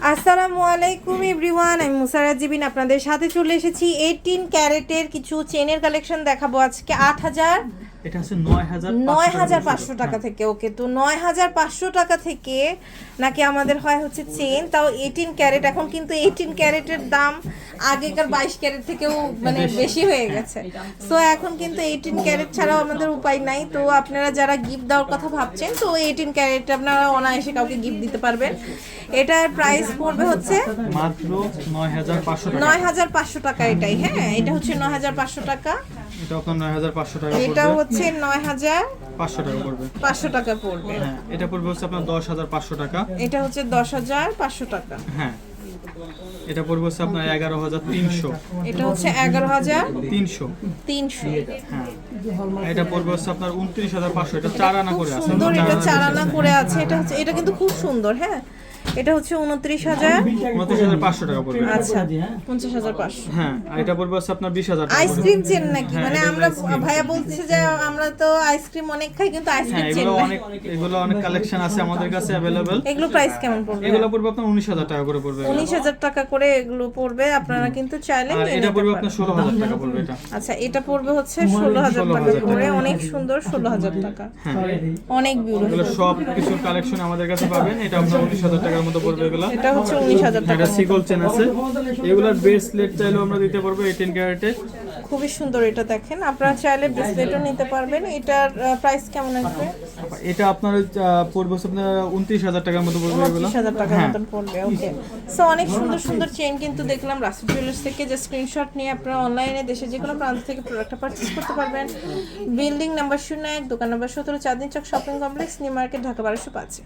আসসালামু আলাইকুম এভরিওয়ান, আমি মুসারা জিবিন আপনাদের সাথে চলে এসেছি এইটিন ক্যারেটের কিছু চেনের কালেকশন দেখাবো। আজকে আট হাজার এটা হচ্ছে নয় হাজার পাঁচশো টাকা থেকে ওকে? তো নয় হাজার পাঁচশো টাকা থেকে নাকি আমাদের হয় হচ্ছে চেন তাও এইটিন ক্যারেট। এখন কিন্তু এইটিন ক্যারেটের দাম আগেকার বাইশ ক্যারেট থেকেও মানে বেশি। হয়ে গেছে। সো এখন কিন্তু এইটিন ক্যারেট ছাড়াও আমাদের উপায় নাই। তো আপনারা যারা গিফট দেওয়ার কথা ভাবছেন তো এইটিন ক্যারেট আপনারা অনায়াসে কাউকে গিফট দিতে পারবেন। এটার প্রাইস পড়বে হচ্ছে মাত্র নয় হাজার পাঁচশো টাকা। নয় হাজার পাঁচশো টাকা এটাই হ্যাঁ? এটা হচ্ছে নয় হাজার পাঁচশো টাকা। এটা আপনার নয় হাজার পাঁচশো টাকা এটা হচ্ছে পাঁচশো টাকা পড়বে। পাঁচশো টাকা পড়বে। হ্যাঁ এটা পড়বে হচ্ছে আপনার দশ হাজার পাঁচশো টাকা। এটা হচ্ছে দশ হাজার পাঁচশো টাকা। হ্যাঁ এটা পড়বে হচ্ছে আপনার এগারো হাজার তিনশো। এটা হচ্ছে এগারো হাজার তিনশো। তিনশো। হ্যাঁ এটা পড়বে হচ্ছে আপনার উনত্রিশ হাজার পাঁচশো। এটা চার আনা করে আছে। সুন্দর এটা চারানা করে আছে। এটা হচ্ছে এটা কিন্তু খুব সুন্দর হ্যাঁ। এটা হচ্ছে উনত্রিশ হাজার। উনত্রিশ হাজার পাঁচশো টাকা পড়বে। আচ্ছা পঞ্চাশ হাজার পাঁচশো। হ্যাঁ আর এটা পড়বে হচ্ছে আপনার বিশ হাজার টাকা আইসক্রিম চেন নাকি? হ্যাঁ, মানে আমরা ভাইয়া বলতেছে যে আমরা তো আইসক্রিম অনেক খাই কিন্তু হ্যাঁ আইসক্রিম চেন এগুলো অনেক এগুলো অনেক কালেকশন আছে আমাদের কাছে অ্যাভেলেবেল এগুলো প্রাইস কেমন পড়বে? এগুলো পড়বে আপনার উনিশ হাজার টাকা করে পড়বে। উনিশ হাজার টাকা করে এগুলো পড়বে আপনারা কিন্তু চাইলে আর এটা পড়বে আপনার ষোলো হাজার টাকা পড়বে এটা। আচ্ছা এটা পড়বে হচ্ছে ষোলো হাজার টাকা করে অনেক সুন্দর ষোলো হাজার টাকা। হ্যাঁ। অনেক এগুলো বিউটিফুল সব কিছুর কালেকশন আমাদের কাছে পাবেন এটা আপনার উনিশ হাজার টাকার মতো পড়বে এগুলো। এটা হচ্ছে উনিশ হাজার টাকা এটা সিগল চেন আছে। এগুলোর ব্রেসলেট চাইলেও আমরা দিতে পারব এইটিন ক্যারেটে খুবই সুন্দর এটা দেখেন। আপনারা চাইলে ব্রেসলেটও নিতে পারবেন। এটার প্রাইস কেমন আসবে? এটা আপনার পড়বে আপনার উনত্রিশ হাজার টাকার মতো পড়বে এগুলো। উনত্রিশ হাজার টাকার হ্যাঁ। মতন পড়বে ওকে সো অনেক সুন্দর সুন্দর চেন কিন্তু দেখলাম রাসি জুয়েলার্স থেকে। যে স্ক্রিনশট নিয়ে আপনারা অনলাইনে দেশে যে কোনো প্রান্ত থেকে প্রোডাক্টটা পারচেস করতে পারবেন। বিল্ডিং নাম্বার শূন্য এক দোকান নাম্বার সতেরো Chandni Chowk shopping complex new market Dhaka বারোশো পাঁচে।